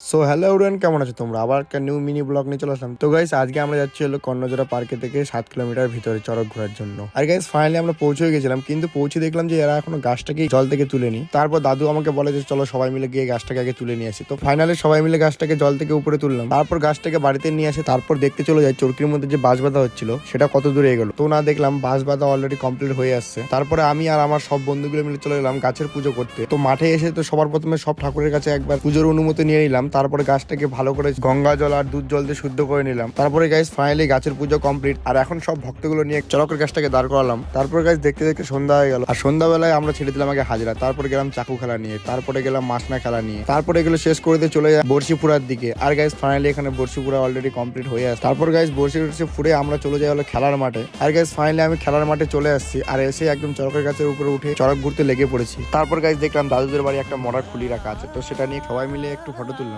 So hello everyone কেমন আছো তোমরা? আবার একটা নিউ মিনি ব্লগ নিয়ে চলে আসলাম। তো গাইস আজকে আমরা যাচ্ছি হলো কর্ণজোড়া পার্কে থেকে সাত কিলোমিটার ভিতরে চড়ক ঘোরার জন্য। আর গাইস ফাইনালি আমরা পৌঁছে গেছিলাম, কিন্তু পৌঁছে দেখলাম যে এরা এখনও গাছটাকে জল থেকে তুলেনি। তারপর দাদু আমাকে বলে যে, চলো সবাই মিলে গিয়ে গাছটাকে আগে তুলে নিয়ে আসি। তো ফাইনালি সবাই মিলে গাছটাকে জল থেকে উপরে তুললাম। তারপর গাছটাকে বাড়িতে নিয়ে আসে তারপর দেখতে চলে যায় চরকির মধ্যে যে বাঁশ বাঁধা হচ্ছিল, সেটা কত দূরে এগোলো। তো না দেখলাম, বাঁশ বাঁধা অলরেডি কমপ্লিট হয়ে আসছে। তারপরে আমি আর আমার সব বন্ধুগুলো মিলে চলে গেলাম গাছের পুজো করতে। তো মাঠে এসে তো সবার প্রথমে সব ঠাকুরের কাছে একবার পুজোর অনুমতি নিয়ে নিলাম। তারপরে গাছটাকে ভালো করে গঙ্গা জল আর দুধ জল দিয়ে শুদ্ধ করে নিলাম। তারপরে গাইস ফাইনালি গাছের পুজো কমপ্লিট আর এখন সব ভক্তগুলো নিয়ে চরকের গাছটাকে দাঁড় করালাম। তারপরে গাছ দেখতে দেখতে সন্ধ্যা হয়ে গেল। আর সন্ধ্যাবেলায় আমরা ছেড়ে দিলাম আগে হাজরা। তারপরে গেলাম চাকু খেলা নিয়ে। তারপরে গেলাম মাসনা খেলা নিয়ে। তারপরে এগুলো শেষ করে দিয়ে চলে যায় বর্ষিপুরার দিকে। আর গাইস ফাইনালি এখানে বর্ষিপুরা অলরেডি কমপ্লিট হয়ে আসে তারপর গাইস বর্ষি টর্ষি ফুরে আমরা চলে যাই হলো খেলার মাঠে। আর গাইস ফাইনালি আমি খেলার মাঠে চলে আসছি। আর এসে একদম চরকের গাছের উপরে উঠে চরক ঘুরতে লেগে পড়েছি। তারপর গাইস দেখলাম দাদুদের বাড়ি একটা মরার খুলি রাখা আছে। তো সেটা নিয়ে সবাই মিলে একটু ফটো তুললাম।